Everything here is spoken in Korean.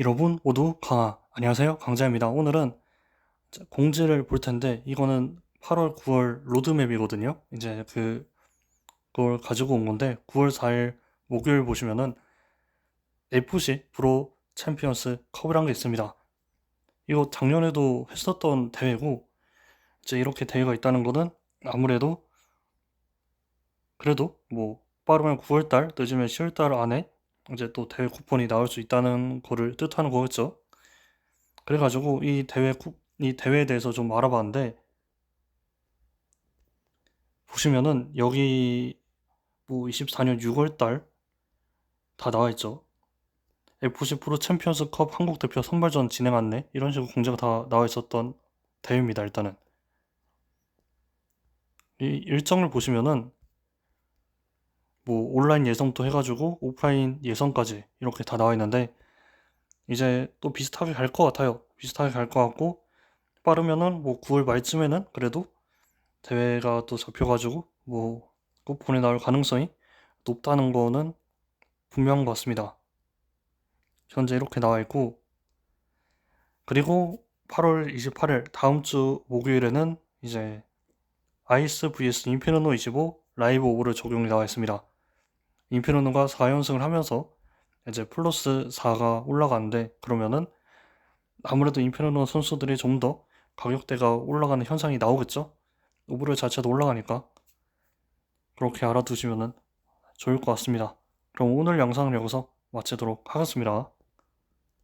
여러분 모두 강아. 안녕하세요. 강자입니다. 오늘은 자, 공지를 볼 텐데 이거는 8월 9월 로드맵이거든요. 이제 그 그걸 가지고 온 건데 9월 4일 목요일 보시면은 FC 프로 챔피언스 컵이란 게 있습니다. 이거 작년에도 했었던 대회고 이제 이렇게 대회가 있다는 거는 아무래도 그래도 뭐 빠르면 9월달 늦으면 10월달 안에 이제 또 대회 쿠폰이 나올 수 있다는 거를 뜻하는 거겠죠. 그래가지고 이 대회 쿠, 이 대회에 대해서 좀 알아봤는데 보시면은 여기 뭐 24년 6월달 다 나와 있죠. FC 프로 챔피언스컵 한국 대표 선발전 진행 안내 이런 식으로 공지가 다 나와 있었던 대회입니다. 일단은 이 일정을 보시면은 뭐 온라인 예선부터 해가지고 오프라인 예선까지 이렇게 다 나와 있는데 이제 또 비슷하게 갈 것 같아요. 비슷하게 갈 것 같고 빠르면은 뭐 9월 말쯤에는 그래도 대회가 또 잡혀가지고 뭐 쿠폰이 나올 가능성이 높다는 거는 분명한 것 같습니다. 현재 이렇게 나와 있고 그리고 8월 28일 다음 주 목요일에는 이제 아이스 vs 인페르노 25 라이브 오버를 적용이 나와 있습니다. 인페르노가 4연승을 하면서 이제 플러스 4가 올라가는데 그러면은 아무래도 인페르노 선수들이 좀 더 가격대가 올라가는 현상이 나오겠죠? 오버를 자체도 올라가니까 그렇게 알아두시면은 좋을 것 같습니다. 그럼 오늘 영상을 여기서 마치도록 하겠습니다.